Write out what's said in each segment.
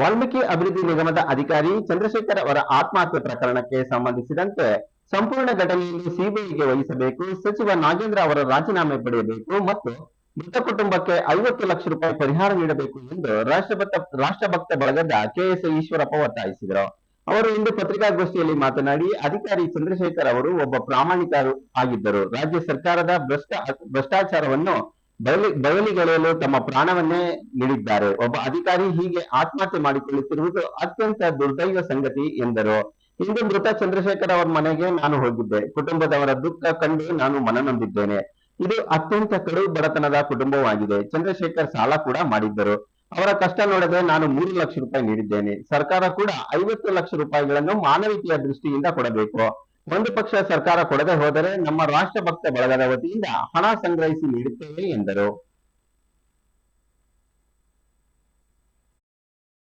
ವಾಲ್ಮೀಕಿ ಅಭಿವೃದ್ಧಿ ನಿಗಮದ ಅಧಿಕಾರಿ ಚಂದ್ರಶೇಖರ್ ಅವರ ಆತ್ಮಹತ್ಯೆ ಪ್ರಕರಣಕ್ಕೆ ಸಂಬಂಧಿಸಿದಂತೆ ಸಂಪೂರ್ಣ ಘಟನೆಯನ್ನು ಸಿಬಿಐಗೆ ವಹಿಸಬೇಕು, ಸಚಿವ ನಾಗೇಂದ್ರ ಅವರ ರಾಜೀನಾಮೆ ಪಡೆಯಬೇಕು ಮತ್ತು ಮೃತ ಕುಟುಂಬಕ್ಕೆ ಐವತ್ತು ಲಕ್ಷ ರೂಪಾಯಿ ಪರಿಹಾರ ನೀಡಬೇಕು ಎಂದು ರಾಷ್ಟ್ರಭಕ್ತ ರಾಷ್ಟ್ರಭಕ್ತ ಬಳಗದ ಕೆಎಸ್ ಈಶ್ವರಪ್ಪ ಒತ್ತಾಯಿಸಿದರು. ಅವರು ಇಂದು ಪತ್ರಿಕಾಗೋಷ್ಠಿಯಲ್ಲಿ ಮಾತನಾಡಿ, ಅಧಿಕಾರಿ ಚಂದ್ರಶೇಖರ್ ಅವರು ಒಬ್ಬ ಪ್ರಾಮಾಣಿಕರು ಆಗಿದ್ದರು. ರಾಜ್ಯ ಸರ್ಕಾರದ ಭ್ರಷ್ಟ ಭ್ರಷ್ಟಾಚಾರವನ್ನು ಬಯಲಿ ಬಯಲಿಗೆಳೆಯಲು ತಮ್ಮ ಪ್ರಾಣವನ್ನೇ ನೀಡಿದ್ದಾರೆ. ಒಬ್ಬ ಅಧಿಕಾರಿ ಹೀಗೆ ಆತ್ಮಹತ್ಯೆ ಮಾಡಿಕೊಳ್ಳುತ್ತಿರುವುದು ಅತ್ಯಂತ ದುರ್ದೈವ ಸಂಗತಿ ಎಂದರು. ಇಂದು ಮೃತ ಚಂದ್ರಶೇಖರ್ ಅವರ ಮನೆಗೆ ನಾನು ಹೋಗಿದ್ದೆ. ಕುಟುಂಬದವರ ದುಃಖ ಕಂಡು ನಾನು ಮನನೊಂದಿದ್ದೇನೆ ಇದು ಅತ್ಯಂತ ಕಡು ಬಡತನದ ಕುಟುಂಬವಾಗಿದೆ. ಚಂದ್ರಶೇಖರ್ ಸಾಲ ಕೂಡ ಮಾಡಿದ್ದರು. ಅವರ ಕಷ್ಟ ನೋಡದೆ ನಾನು ಮೂರು ಲಕ್ಷ ರೂಪಾಯಿ ನೀಡಿದ್ದೇನೆ. ಸರ್ಕಾರ ಕೂಡ ಐವತ್ತು ಲಕ್ಷ ರೂಪಾಯಿಗಳನ್ನು ಮಾನವೀಯತೆಯ ದೃಷ್ಟಿಯಿಂದ ಕೊಡಬೇಕು. ಒಂದು ಪಕ್ಷ ಸರ್ಕಾರ ಕೊಡದೆ ಹೋದರೆ ನಮ್ಮ ರಾಷ್ಟ್ರಭಕ್ತ ಬಳಗದ ವತಿಯಿಂದ ಹಣ ಸಂಗ್ರಹಿಸಿ ನೀಡುತ್ತೇವೆ ಎಂದರು.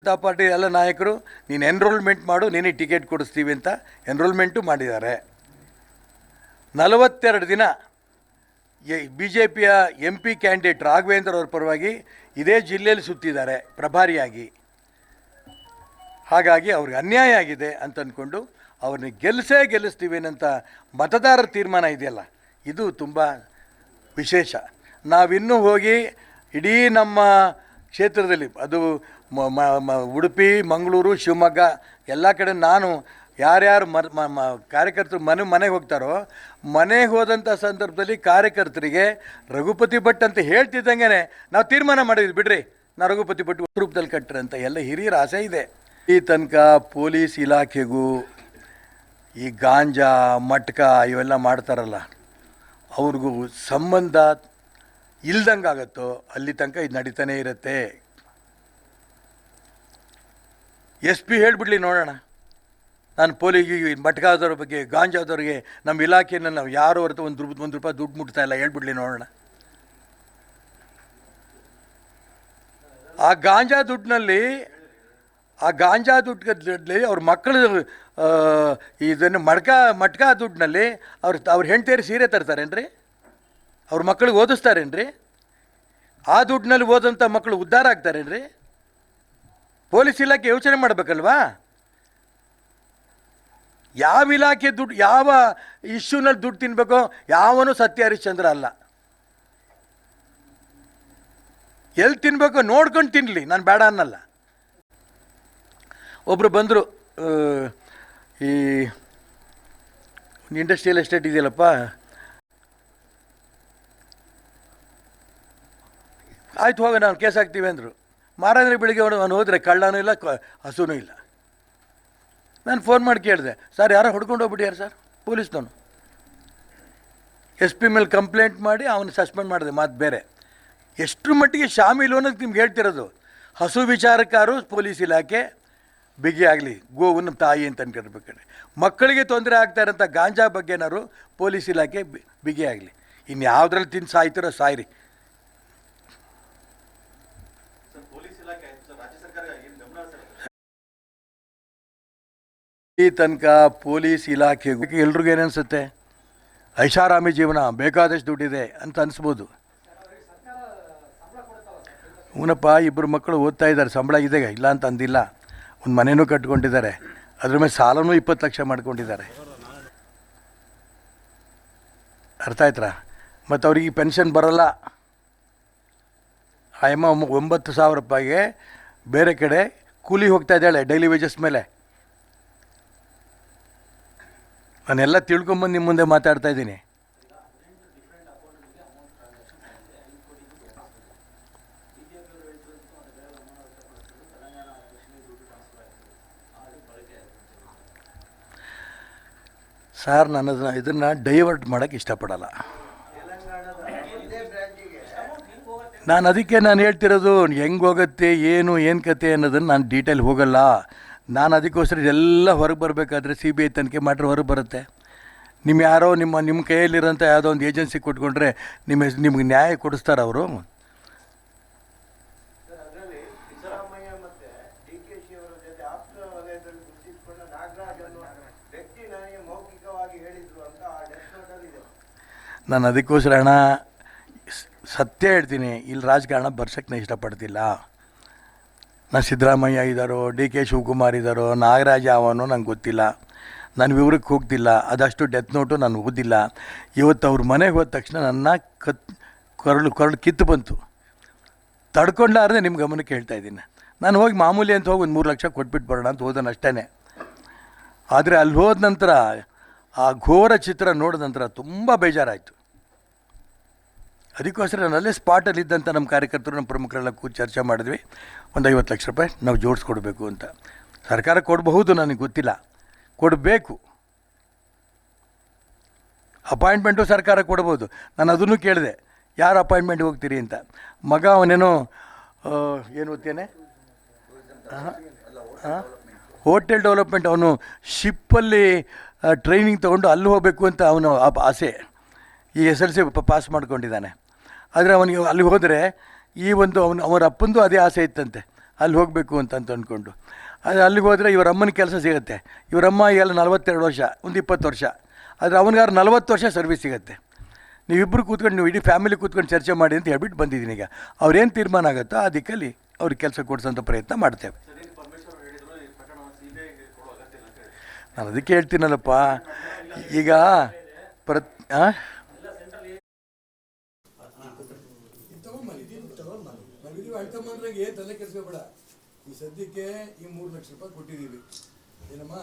ಜನತಾ ಪಾರ್ಟಿ ಎಲ್ಲ ನಾಯಕರು, ನೀನು ಎನ್ರೋಲ್ಮೆಂಟ್ ಮಾಡು, ನೀನೇ ಟಿಕೆಟ್ ಕೊಡಿಸ್ತೀವಿ ಅಂತ ಎನ್ರೋಲ್ಮೆಂಟು ಮಾಡಿದ್ದಾರೆ. ನಲವತ್ತೆರಡು ದಿನ ಬಿ ಜೆ ಪಿಯ ಎಂ ಪಿ ಕ್ಯಾಂಡಿಡೇಟ್ ರಾಘವೇಂದ್ರ ಅವರ ಪರವಾಗಿ ಇದೇ ಜಿಲ್ಲೆಯಲ್ಲಿ ಸುತ್ತಿದ್ದಾರೆ, ಪ್ರಭಾರಿಯಾಗಿ. ಹಾಗಾಗಿ ಅವ್ರಿಗೆ ಅನ್ಯಾಯ ಆಗಿದೆ ಅಂತ ಅಂದ್ಕೊಂಡು ಅವ್ರನ್ನ ಗೆಲ್ಲಿಸೇ ಗೆಲ್ಲಿಸ್ತೀವಿ ಅಂತ ಮತದಾರರ ತೀರ್ಮಾನ ಇದೆಯಲ್ಲ, ಇದು ತುಂಬ ವಿಶೇಷ. ನಾವಿನ್ನೂ ಹೋಗಿ ಇಡೀ ನಮ್ಮ ಕ್ಷೇತ್ರದಲ್ಲಿ, ಅದು ಉಡುಪಿ, ಮಂಗಳೂರು, ಶಿವಮೊಗ್ಗ, ಎಲ್ಲ ಕಡೆ ನಾನು ಯಾರ್ಯಾರು ಮ- ಕಾರ್ಯಕರ್ತರು ಮನೆ, ಮನೆಗೆ ಹೋಗ್ತಾರೋ, ಮನೆಗೆ ಹೋದಂಥ ಸಂದರ್ಭದಲ್ಲಿ ಕಾರ್ಯಕರ್ತರಿಗೆ ರಘುಪತಿ ಭಟ್ ಅಂತ ಹೇಳ್ತಿದ್ದಂಗೆ ನಾವು ತೀರ್ಮಾನ ಮಾಡಿದ್ವಿ, ಬಿಡ್ರಿ. ನಾ ರಘುಪತಿ ಭಟ್ ರೂಪದಲ್ಲಿ ಕಟ್ಟ್ರಿ ಅಂತ ಎಲ್ಲ ಹಿರಿಯರ ಆಸೆ ಇದೆ. ಈ ತನಕ ಪೊಲೀಸ್ ಇಲಾಖೆಗೂ ಈ ಗಾಂಜಾ, ಮಟ್ಕ ಇವೆಲ್ಲ ಮಾಡ್ತಾರಲ್ಲ, ಅವ್ರಿಗೂ ಸಂಬಂಧ ಇಲ್ದಂಗೆ ಆಗುತ್ತೋ ಅಲ್ಲಿ ತನಕ ಇದು ನಡೀತಾನೆ ಇರುತ್ತೆ. ಎಸ್ ಪಿ ಹೇಳಿಬಿಡ್ಲಿ ನೋಡೋಣ. ನಾನು ಪೊಲೀಸ್ ಮಟ್ಕಾದವ್ರ ಬಗ್ಗೆ, ಗಾಂಜಾದವ್ರಿಗೆ ನಮ್ಮ ಇಲಾಖೆಯನ್ನು ನಾವು ಯಾರು ಹೊರತು ಒಂದು ರೂಪಾಯಿ ಒಂದು ರೂಪಾಯಿ ದುಡ್ಡು ಮುಟ್ತಾ ಇಲ್ಲ, ಹೇಳ್ಬಿಡ್ಲಿ ನೋಡೋಣ. ಆ ಗಾಂಜಾ ದುಡ್ಡಿನಲ್ಲಿ ಆ ಗಾಂಜಾ ದುಡ್ಡಲ್ಲಿ ಅವ್ರ ಮಕ್ಕಳು ಇದನ್ನು ಮಡ್ಕ, ಮಟ್ಕ ದುಡ್ಡಿನಲ್ಲಿ ಅವ್ರ ಅವ್ರ ಹೆಂಡ್ತಿಯರು ಸೀರೆ ತರ್ತಾರೇನ್ರಿ? ಅವ್ರ ಮಕ್ಕಳಿಗೆ ಓದಿಸ್ತಾರೇನ್ರಿ? ಆ ದುಡ್ಡಿನಲ್ಲಿ ಓದಂಥ ಮಕ್ಕಳು ಉದ್ಧಾರ ಆಗ್ತಾರೇನ್ರಿ? ಪೊಲೀಸ್ ಇಲಾಖೆ ಯೋಚನೆ ಮಾಡಬೇಕಲ್ವಾ? ಯಾವ ಇಲಾಖೆ ದುಡ್ಡು, ಯಾವ ಇಶ್ಯೂನಲ್ಲಿ ದುಡ್ಡು ತಿನ್ಬೇಕೋ, ಯಾವನು ಸತ್ಯ ಹರಿಶ್ಚಂದ್ರ ಅಲ್ಲ. ಎಲ್ಲಿ ತಿನ್ಬೇಕೋ ನೋಡ್ಕೊಂಡು ತಿನ್ನಲಿ ನಾನು ಬೇಡ ಅನ್ನಲ್ಲ. ಒಬ್ಬರು ಬಂದರು ಈ ಇಂಡಸ್ಟ್ರಿಯಲ್ ಎಸ್ಟೇಟ್ ಇದೆಯಲ್ಲಪ್ಪ? ಆಯ್ತು ಹೋಗ, ನಾನು ಕೇಸ್ ಹಾಕ್ತೀವಿ ಅಂದರು. ಮಾರಾದ್ರೆ ಬೆಳಿಗ್ಗೆ ಅವನು ಹೋದರೆ ಕಳ್ಳನೂ ಇಲ್ಲ ಹಸುನೂ ಇಲ್ಲ. ನಾನು ಫೋನ್ ಮಾಡಿ ಕೇಳಿದೆ, ಸರ್, ಯಾರೋ ಹೊಡ್ಕೊಂಡು ಯಾರು ಸರ್? ಪೊಲೀಸ್ನವನು. ಎಸ್ ಪಿ ಮೇಲೆ ಕಂಪ್ಲೇಂಟ್ ಮಾಡಿ ಅವನು ಸಸ್ಪೆಂಡ್ ಮಾಡಿದೆ, ಮಾತು ಬೇರೆ. ಎಷ್ಟರ ಮಟ್ಟಿಗೆ ಶಾಮೀಲು ಅನ್ನೋದು ನಿಮ್ಗೆ ಹೇಳ್ತಿರೋದು. ಹಸು ವಿಚಾರಕ್ಕಾರು ಪೊಲೀಸ್ ಇಲಾಖೆ ಬಿಗಿ ಆಗಲಿ ಗೋವನ್ನು ತಾಯಿ ಅಂತ ಅನ್ಕೊಂಡಿರ್ಬೇಕಾದ್ರೆ. ಮಕ್ಕಳಿಗೆ ತೊಂದರೆ ಆಗ್ತಾ ಇರೋಂಥ ಗಾಂಜಾ ಬಗ್ಗೆನಾರು ಪೊಲೀಸ್ ಇಲಾಖೆ ಬಿ- ಬಿಗಿ ಆಗಲಿ. ಇನ್ನು ಯಾವುದ್ರಲ್ಲಿ ತಿಂದು ಸಾಯ್ತಿರೋ ಸಾಯ್ರಿ. ಈ ತನಕ ಪೊಲೀಸ್ ಇಲಾಖೆ ಎಲ್ರಿಗೂ ಏನನ್ಸುತ್ತೆ ಐಷಾರಾಮಿ ಜೀವನ ಬೇಕಾದಷ್ಟು ದುಡ್ಡಿದೆ ಅಂತ ಅನಿಸ್ಬೋದು. ಹೂನಪ್ಪ ಇಬ್ಬರು ಮಕ್ಕಳು ಓದ್ತಾ ಇದ್ದಾರೆ ಸಂಬಳ ಇದೆ ಇಲ್ಲ ಅಂತ ಅಂದಿಲ್ಲ. ಒಂದು ಮನೆನೂ ಕಟ್ಕೊಂಡಿದ್ದಾರೆ. ಅದ್ರ ಮೇಲೆ ಸಾಲನೂ ಇಪ್ಪತ್ತು ಲಕ್ಷ ಮಾಡ್ಕೊಂಡಿದ್ದಾರೆ. ಅರ್ಥ ಆಯ್ತಾ ಮತ್ತು ಅವ್ರಿಗೆ ಪೆನ್ಷನ್ ಬರೋಲ್ಲ. ಆಯಮ್ಮ ಒಂಬತ್ತು ಸಾವಿರ ರೂಪಾಯಿಗೆ ಬೇರೆ ಕಡೆ ಕೂಲಿ ಹೋಗ್ತಾ ಇದ್ದಾಳೆ ಡೈಲಿ ವೇಜಸ್ ಮೇಲೆ. ನಾನೆಲ್ಲ ತಿಳ್ಕೊಂಬಂದು ನಿಮ್ಮ ಮುಂದೆ ಮಾತಾಡ್ತಾ ಇದ್ದೀನಿ. ಸರ್ ನಾನು ಅದನ್ನ ಇದನ್ನು ಡೈವರ್ಟ್ ಮಾಡೋಕ್ಕೆ ಇಷ್ಟಪಡಲ್ಲ. ನಾನು ಅದಕ್ಕೆ ನಾನು ಹೇಳ್ತಿರೋದು, ಹೆಂಗೆ ಹೋಗುತ್ತೆ, ಏನು ಏನು ಕತೆ ಅನ್ನೋದನ್ನು ನಾನು ಡೀಟೇಲ್ ಹೋಗಲ್ಲ. ನಾನು ಅದಕ್ಕೋಸ್ಕರ ಇದೆಲ್ಲ ಹೊರಗೆ ಬರಬೇಕಾದ್ರೆ ಸಿ ಬಿ ಐ ತನಿಖೆ ಮಾಡ್ರೆ ಹೊರಗೆ ಬರುತ್ತೆ. ನಿಮ್ಮ ಯಾರೋ ನಿಮ್ಮ ನಿಮ್ಮ ಕೈಯಲ್ಲಿರೋಂಥ ಯಾವುದೋ ಒಂದು ಏಜೆನ್ಸಿ ಕೊಟ್ಕೊಂಡ್ರೆ ನಿಮ್ಮ ನಿಮ್ಗೆ ನ್ಯಾಯ ಕೊಡಿಸ್ತಾರೆ ಅವರು ಅದರಲ್ಲಿ ಸಿದ್ದರಾಮಯ್ಯ ಮತ್ತೆ ಡಿ ಕೆ ಶಿ ಅವರ ಜೊತೆ ಆಪ್ತ ವಲಯದಲ್ಲಿ ಗುರುತಿಸಿಕೊಂಡ ನಾಗರಾಜ್ ಅನ್ನುವ ವ್ಯಕ್ತಿ ನನಗೆ ಮೌಖಿಕವಾಗಿ ಹೇಳಿದ್ರು ಅಂತ ಆ ಡೆತ್ ನೋಟ್ ಅಲ್ಲಿ ಇದೆ ನಾನು ಅದಕ್ಕೋಸ್ಕರ ಹಣ ಸತ್ಯ ಹೇಳ್ತೀನಿ. ಇಲ್ಲಿ ರಾಜಕಾರಣ ಬರ್ಸಕ್ಕೆ ಇಷ್ಟಪಡ್ತಿಲ್ಲ. ನಾನು ಸಿದ್ದರಾಮಯ್ಯ ಇದ್ದಾರೋ ಡಿ ಕೆ ಶಿವಕುಮಾರ್ ಇದ್ದಾರೋ ನಾಗರಾಜ ಅವನೋ ನಂಗೆ ಗೊತ್ತಿಲ್ಲ. ನಾನು ವಿವರಕ್ಕೆ ಹೋಗ್ತಿಲ್ಲ. ಅದಷ್ಟು ಡೆತ್ ನೋಟು ನಾನು ಓದಿಲ್ಲ. ಇವತ್ತು ಅವ್ರ ಮನೆಗೆ ಹೋದ ತಕ್ಷಣ ನನ್ನ ಕತ್, ಕೊರಳು ಕೊರಳು ಕಿತ್ತು ಬಂತು. ತಡ್ಕೊಂಡ್ಲಾರ್ದೆ ನಿಮ್ಮ ಗಮನಕ್ಕೆ ಹೇಳ್ತಾ ಇದ್ದೀನಿ. ನಾನು ಹೋಗಿ ಮಾಮೂಲಿ ಅಂತ ಹೋಗಿ ಒಂದು ಮೂರು ಲಕ್ಷ ಕೊಟ್ಬಿಟ್ಟು ಬರೋಣ ಅಂತ ಹೋದನು ಅಷ್ಟೇ ಆದರೆ ಅಲ್ಲಿ ಹೋದ ನಂತರ ಆ ಘೋರ ಚಿತ್ರ ನೋಡಿದ ನಂತರ ತುಂಬ ಬೇಜಾರಾಯಿತು. ಅದಕ್ಕೋಸ್ಕರ ನಲ್ಲೇ ಸ್ಪಾಟಲ್ಲಿ ಇದ್ದಂಥ ನಮ್ಮ ಕಾರ್ಯಕರ್ತರು, ನಮ್ಮ ಪ್ರಮುಖರೆಲ್ಲ ಕೂತು ಚರ್ಚೆ ಮಾಡಿದ್ವಿ. ಒಂದು ಐವತ್ತು ಲಕ್ಷ ರೂಪಾಯಿ ನಾವು ಜೋಡಿಸ್ಕೊಡ್ಬೇಕು ಅಂತ. ಸರ್ಕಾರ ಕೊಡಬಹುದು ನನಗೆ ಗೊತ್ತಿಲ್ಲ. ಕೊಡಬೇಕು. ಅಪಾಯಿಂಟ್ಮೆಂಟು ಸರ್ಕಾರ ಕೊಡ್ಬೋದು. ನಾನು ಅದನ್ನು ಕೇಳಿದೆ. ಯಾರು ಅಪಾಯಿಂಟ್ಮೆಂಟ್ ಹೋಗ್ತೀರಿ ಅಂತ. ಮಗ ಅವನೇನೋ ಏನು ಓದ್ತೇನೆ? ಹೋಟೆಲ್ ಡೆವಲಪ್ಮೆಂಟ್ ಅವನು ಶಿಪ್ಪಲ್ಲಿ ಟ್ರೈನಿಂಗ್ ತೊಗೊಂಡು ಅಲ್ಲಿ ಹೋಗಬೇಕು ಅಂತ ಅವನು ಆಸೆ. ಈ ಎಸ್ ಎಲ್ ಸಿ ಪಾಸ್ ಮಾಡ್ಕೊಂಡಿದ್ದಾನೆ. ಆದರೆ ಅವನಿಗೆ ಅಲ್ಲಿ ಹೋದರೆ ಈ ಒಂದು ಅವನು, ಅವರ ಅಪ್ಪಂದು ಅದೇ ಆಸೆ ಇತ್ತಂತೆ. ಅಲ್ಲಿ ಹೋಗಬೇಕು ಅಂತ ಅಂತ ಅಂದ್ಕೊಂಡು ಆದರೆ ಅಲ್ಲಿಗೆ ಹೋದರೆ ಇವರ ಅಮ್ಮನ ಕೆಲಸ ಸಿಗುತ್ತೆ. ಇವರಮ್ಮ ಎಲ್ಲ ನಲವತ್ತೆರಡು ವರ್ಷ, ಒಂದು ಇಪ್ಪತ್ತು ವರ್ಷ. ಆದರೆ ಅವನಿಗಾರು ನಲವತ್ತು ವರ್ಷ ಸರ್ವಿಸ್ ಸಿಗುತ್ತೆ. ನೀವಿಬ್ಬರು ಕೂತ್ಕೊಂಡು, ನೀವು ಇಡೀ ಫ್ಯಾಮಿಲಿ ಕೂತ್ಕೊಂಡು ಚರ್ಚೆ ಮಾಡಿ ಅಂತ ಹೇಳ್ಬಿಟ್ಟು ಬಂದಿದ್ದೀನಿ ಈಗ. ಅವ್ರೇನು ತೀರ್ಮಾನ ಆಗುತ್ತೋ ಆ ದಿಕ್ಕಲ್ಲಿ ಅವ್ರಿಗೆ ಕೆಲಸ ಕೊಡಿಸೋಂಥ ಪ್ರಯತ್ನ ಮಾಡ್ತೇವೆ. ನಾನು ಅದಕ್ಕೆ ಹೇಳ್ತೀನಲ್ಲಪ್ಪ. ಈಗ ಪ್ರತ್ ಆ? ತಲೆ ಕೆಡಿಸ್ಕೋಬೇಡ ಈ ಸದ್ಯಕ್ಕೆ ಈ ಮೂರು ಲಕ್ಷ ರೂಪಾಯಿ ಕೊಟ್ಟಿದ್ದೀವಿ ಏನಮ್ಮ